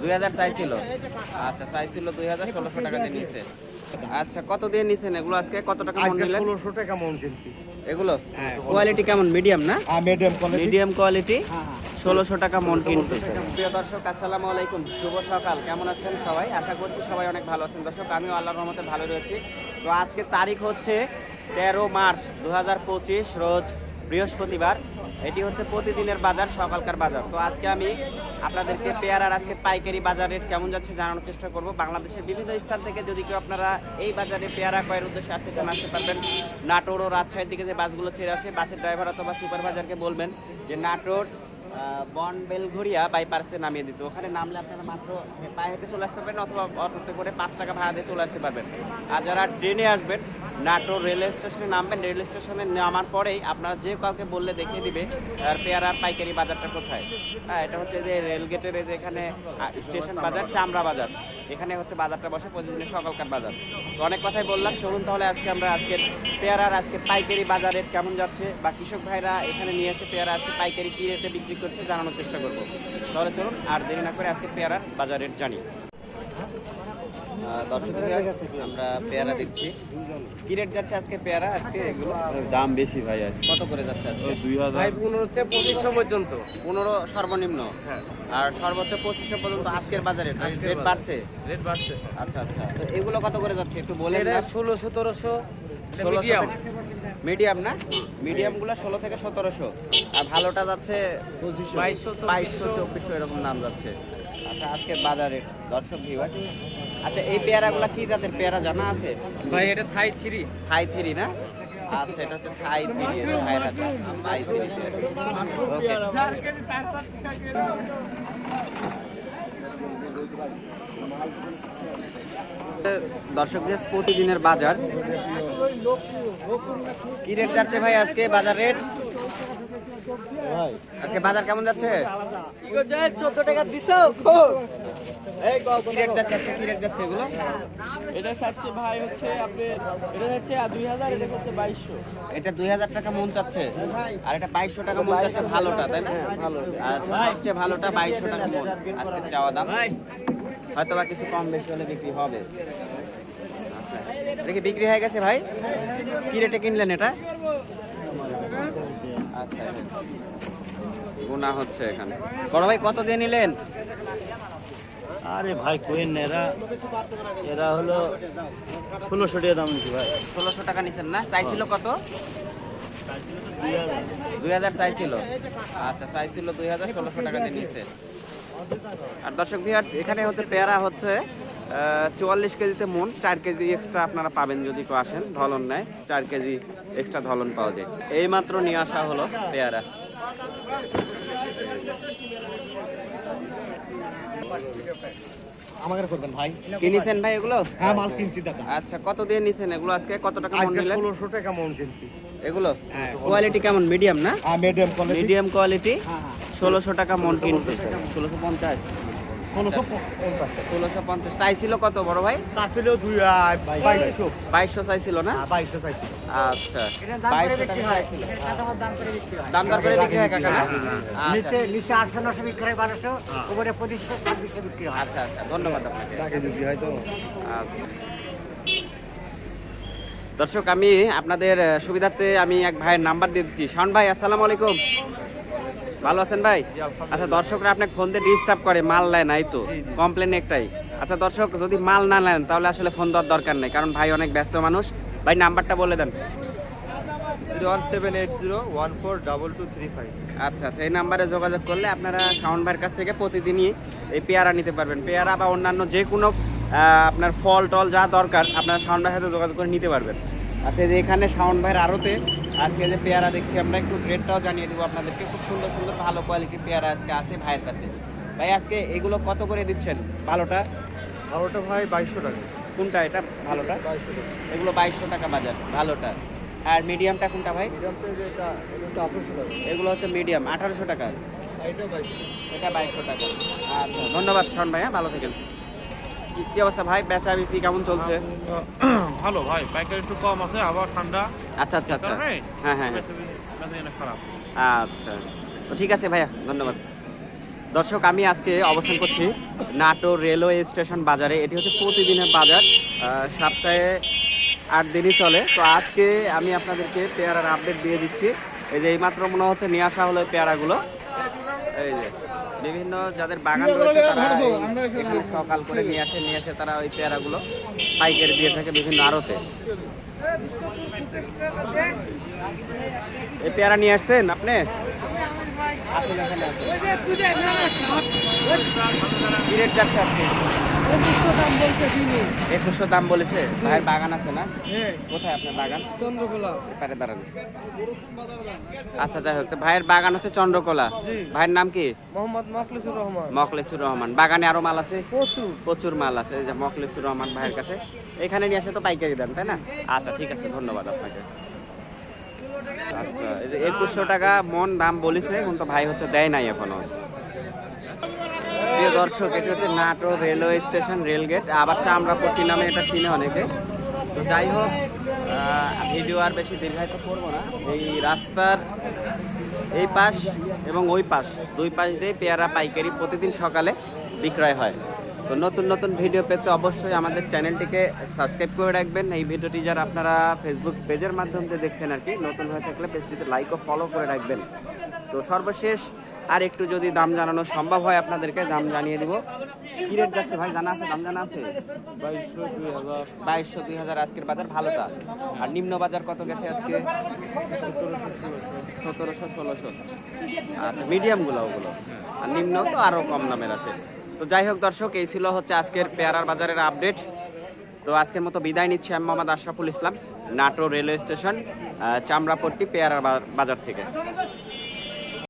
দুই হাজার চাইছিল। আচ্ছা চাইছিল দুই হাজার ষোলোশো টাকা দিয়ে নিচ্ছে আচ্ছা কত দিয়ে নিছেন এগুলো আজকে? কত টাকা মন নিলেন ষোলোশো টাকা মন কিনছি এগুলো? কোয়ালিটি কেমন? মিডিয়াম না? Medium quality? মিডিয়াম কোয়ালিটি ষোলোশো টাকা মন কিনছে। প্রিয় দর্শক আসসালামু আলাইকুম। শুভ সকাল। কেমন আছেন সবাই? আশা করছি সবাই অনেক ভালো আছেন। দর্শক আমিও আল্লাহর রহমতে ভালো রয়েছি। তো আজকে তারিখ হচ্ছে তেরো মার্চ দুই হাজার পঁচিশ রোজ বৃহস্পতিবার, এটি হচ্ছে প্রতিদিনের বাজার, সকালকার বাজার। তো আজকে আমি আপনাদেরকে পেয়ারার আজকে পাইকারি বাজার রেট কেমন যাচ্ছে জানানোর চেষ্টা করব। বাংলাদেশের বিভিন্ন স্থান থেকে যদি কেউ আপনারা এই বাজারে পেয়ারা ক্রয়ের উদ্দেশ্যে আসতে চান, আসতে পারবেন। নাটোর ও রাজশাহীর দিকে যে বাসগুলো ছেড়ে আসে, বাসের ড্রাইভার অথবা সুপারভাইজারকে বলবেন যে নাটোর বন বেলঘড়িয়া বাইপার্সে নামিয়ে দিত। ওখানে নামলে আপনারা মাত্র পায়ে হেঁটে চলে আসতে পারবেন অথবা অটোতে করে পাঁচ টাকা ভাড়া দিয়ে চলে আসতে পারবেন। আর যারা ট্রেনে আসবেন নাটোর রেল স্টেশনে নামবেন। রেল স্টেশনে নামার পরেই আপনারা যে কাউকে বললে দেখিয়ে দিবে আর পেয়ারার পাইকারি বাজারটা কোথায়। হ্যাঁ এটা হচ্ছে যে রেল গেটের এই যে এখানে স্টেশন বাজার, চামড়া বাজার। এখানে হচ্ছে বাজারটা বসে, প্রতিদিনের সকালকার বাজার। তো অনেক কথাই বললাম। চলুন তাহলে আজকে আমরা আজকের পেয়ারার আজকে পাইকারি বাজার কেমন যাচ্ছে, বা কৃষক ভাইরা এখানে নিয়ে এসে পেয়ারা আজকে পাইকারি কি রেটে বিক্রি করছে জানানোর চেষ্টা করব। তাহলে চলুন, আর দেরি না করে আজকে পেয়ারার বাজার রেট জানি। দর্শক আমরা পেয়ারা দিচ্ছি। কি রেট যাচ্ছে আজকে পেয়ারা? আজকে এগুলো? দাম বেশি ভাই কত করে যাচ্ছে আজকে? দুই হাজার। ভাই পনেরো থেকে পঁচিশশো পর্যন্ত। পনেরো সর্বনিম্ন? হ্যাঁ। আর সর্বোচ্চ পঁচিশশো পর্যন্ত আজকের বাজারে। রেট বাড়ছে? রেট বাড়ছে। আচ্ছা আচ্ছা। তো এগুলো কত করে যাচ্ছে? একটু বলেন না। ষোলো সতেরোশো। ষোলোশো মিডিয়াম মিডিয়াম না? মিডিয়ামগুলো ষোলো থেকে সতেরোশো। আর ভালোটা যাচ্ছে বাইশশো বাইশশো চব্বিশশো এরকম দাম যাচ্ছে। আচ্ছা আজকে বাজারে দর্শক ভিউয়ার আচ্ছা এই পেয়ারাগুলো কি জাতের পেয়ারা জানা আছে? ভাই এটা থাই থ্রি। থাই থ্রি না? আচ্ছা এটা হচ্ছে থাই থ্রি থাই থাই থ্রি দর্শক প্রতিদিনের বাজার। কি রেট যাচ্ছে ভাই আজকে বাজার রেট আজকে বাজার কেমন যাচ্ছে? চোদ্দ টাকা দিছ? এটা চাচ্ছে ভাই হচ্ছে আপনি এটা হচ্ছে দুই হাজার এটা হচ্ছে বাইশশো। এটা দুই হাজার টাকা মন চাচ্ছে। আর এটা বাইশশো টাকা মন চাচ্ছে ভালোটা তাই না? ভালো। সবচেয়ে ভালোটা বাইশশো টাকা মন আজকে চাওয়া দাম। হয়তো বা কিছু কম বেশি হলে বিক্রি হবে। আচ্ছা। এটা কি বিক্রি হয়ে গেছে ভাই? কি রেটে কিনলেন এটা? আচ্ছা। গুণা হচ্ছে এখানে। বড় ভাই কত দিয়ে নিলেন? আরে ভাই কোয়েন না এরা এরা হলো ষোলোশো টাকা দাম নিচ্ছি ভাই। ষোলোশো টাকা নিছেন না? চাইছিল কত? দুই হাজার দুই চাইছিল আচ্ছা চাইছিল দুই হাজার, ষোলোশো টাকা দিয়ে নিচ্ছে আর দর্শক বিহার এখানে হচ্ছে পেয়ারা হচ্ছে চুয়াল্লিশ কেজিতে মন, চার কেজি এক্সট্রা আপনারা পাবেন যদি কেউ আসেন, ধলন নেয়, চার কেজি এক্সট্রা ধলন পাওয়া যায়। এই মাত্র নিয়ে আসা হলো পেয়ারা। আমাকে করবেন ভাই। কিনেছেন ভাই এগুলো? হ্যাঁ মাল কিনছি দাদা। আচ্ছা কত দিয়ে নিছেন এগুলো? আজকে কত টাকা মন নিলেন? 1600 টাকা মন কিনছি। এগুলো? হ্যাঁ। কোয়ালিটি কেমন? মিডিয়াম না? হ্যাঁ মিডিয়াম কোয়ালিটি মিডিয়াম কোয়ালিটি হ্যাঁ হ্যাঁ। ষোলোশো টাকা মন কিনছে। ষোলোশো পঞ্চাশ। ষোলোশো পঞ্চাশ। ষোলোশো পঞ্চাশ চাইছিল কত বড় ভাই? চাচ্ছিল দুই বাইশশো। বাইশশো চাইছিল না? বাইশশো চাইছিল। আচ্ছা। বাইশশো চাইছিল। দাম দর করে বিক্রি হয় কাকা নিচে নিচে আটশো নশো বিক্রি বারোশো। উপরে পঁচিশশো ছাব্বিশশো বিক্রি হয়। আচ্ছা আচ্ছা। ধন্যবাদ আপনাকে। টাকা হয় তো। আচ্ছা। দর্শক আমি আপনাদের সুবিধার্থে আমি এক ভাইয়ের নাম্বার দিয়ে দিচ্ছি। শাওন ভাই আসসালামু আলাইকুম। ভালো আছেন ভাই? আচ্ছা দর্শকরা আপনাকে ফোন দিয়ে ডিস্টার্ব করে মাল নেয় নাই তো? কমপ্লেন একটাই। আচ্ছা দর্শক যদি মাল না নেন তাহলে আসলে ফোন দেওয়ার দরকার নেই। কারণ ভাই অনেক ব্যস্ত মানুষ। ভাই নাম্বারটা বলে দেন। আচ্ছা আচ্ছা এই নাম্বারে যোগাযোগ করলে আপনারা শাওন ভাইয়ের কাছ থেকে প্রতিদিনই এই পেয়ারা নিতে পারবেন। পেয়ারা বা অন্যান্য যে কোনো আপনার ফল টল যা দরকার আপনারা শাওন ভাইয়ের সাথে যোগাযোগ করে নিতে পারবেন। আচ্ছা যে এখানে শাওন ভাইয়ের আড়তে আজকে যে পেয়ারা দেখছি আমরা একটু রেটটাও জানিয়ে দেবো আপনাদেরকে। খুব সুন্দর সুন্দর ভালো কোয়ালিটির পেয়ারা আজকে আছে ভাইয়ের কাছে। ভাই আজকে এগুলো কত করে দিচ্ছেন? ভালোটা? বারোটা ভাই বাইশশো টাকা। কোনটা এটা? ভালোটা? বাইশশো টাকা। এগুলো বাইশশো টাকা বাজার ভালোটা। আর মিডিয়ামটা কোনটা ভাই? এগুলো হচ্ছে মিডিয়াম আঠারোশো টাকা। এটা বাইশশো এটা বাইশশো টাকা। আচ্ছা ধন্যবাদ শোন ভাই হ্যাঁ ভালো থাকেন। কি- অবস্থা ভাই? বেচা বিক্রি কেমন চলছে? ভালো ভাই পাইকারি একটু কম আছে আবার ঠান্ডা। আচ্ছা আচ্ছা আচ্ছা। হ্যাঁ হ্যাঁ হ্যাঁ। খারাপ। আচ্ছা। তো ঠিক আছে ভাইয়া ধন্যবাদ। দর্শক আমি আজকে অবস্থান করছি নাটোর রেলওয়ে স্টেশন বাজারে। এটি হচ্ছে প্রতিদিনের বাজার। সপ্তাহে আট দিনই চলে। তো আজকে আমি আপনাদেরকে পেয়ারার আপডেট দিয়ে দিচ্ছি। এই যে এইমাত্র মনে হচ্ছে নিয়ে আসা হলো পেয়ারাগুলো। এই যে। বিভিন্ন যাদের বাগান রয়েছে তারা এখানে সকাল করে নিয়ে আসে নিয়ে আসে তারা ওই পেয়ারাগুলো পাইকারি দিয়ে থাকে বিভিন্ন আড়তে। এই পেয়ারা নিয়ে আসছেন আপনি। কি রেট যাচ্ছে আপনি একুশশো দাম বলেছে? ভাইয়ের বাগান আছে না? কোথায় আপনার বাগান? চন্দ্রকোলা। দাঁড়ান। আচ্ছা যাই হোক তো ভাইয়ের বাগান হচ্ছে চন্দ্রকোলা। ভাইয়ের নাম কি? মোহাম্মদ মখলিসুর রহমান। মখলেসুর রহমান। বাগানে আরও মাল আছে? প্রচুর। প্রচুর মাল আছে যে মখলেসুর রহমান ভাইয়ের কাছে। এখানে নিয়ে আসে তো পাইকারি দেন তাই না? আচ্ছা ঠিক আছে ধন্যবাদ আপনাকে। আচ্ছা এই যে একুশশো টাকা মন দাম বলেছে কিন্তু ভাই হচ্ছে দেয় নাই এখনও। প্রিয় দর্শক, এটি হচ্ছে নাটো রেলওয়ে স্টেশন রেলগেট আবার চামড়াপট্টি নামে এটা চিনে অনেকে। তো যাই হোক ভিডিও আর বেশি দীর্ঘায়িত করব না। এই রাস্তার এই পাশ এবং ওই পাশ, দুই পাশ দিয়ে পেয়ারা পাইকারি প্রতিদিন সকালে বিক্রয় হয়। তো নতুন নতুন ভিডিও পেতে অবশ্যই আমাদের চ্যানেলটিকে সাবস্ক্রাইব করে রাখবেন। এই ভিডিওটি যারা আপনারা ফেসবুক পেজের মাধ্যমে দেখছেন আর কি, নতুন হয়ে থাকলে পেজটিতে লাইক ও ফলো করে রাখবেন। তো সর্বশেষ আর একটু যদি দাম জানানো সম্ভব হয় আপনাদেরকে, দাম জানিয়ে দিব। কি রেট যাচ্ছে ভাই? জানা আছে? দাম জানা আছে? বাইশশো দুই হাজার আজকের বাজার, ভালোটা। আর নিম্ন বাজার কত গেছে আজকে? সতেরোশো ষোলোশো। আচ্ছা মিডিয়ামগুলো ওগুলো। আর নিম্ন তো আরও কম দামের আছে। তো যাই হোক দর্শক, এই ছিল হচ্ছে আজকের পেয়ারার বাজারের আপডেট তো আজকের মতো বিদায় নিচ্ছি আমি মোহাম্মদ আশরাফুল ইসলাম, নাটোর রেলওয়ে স্টেশন চামড়াপট্টি পেয়ারার বাজার থেকে।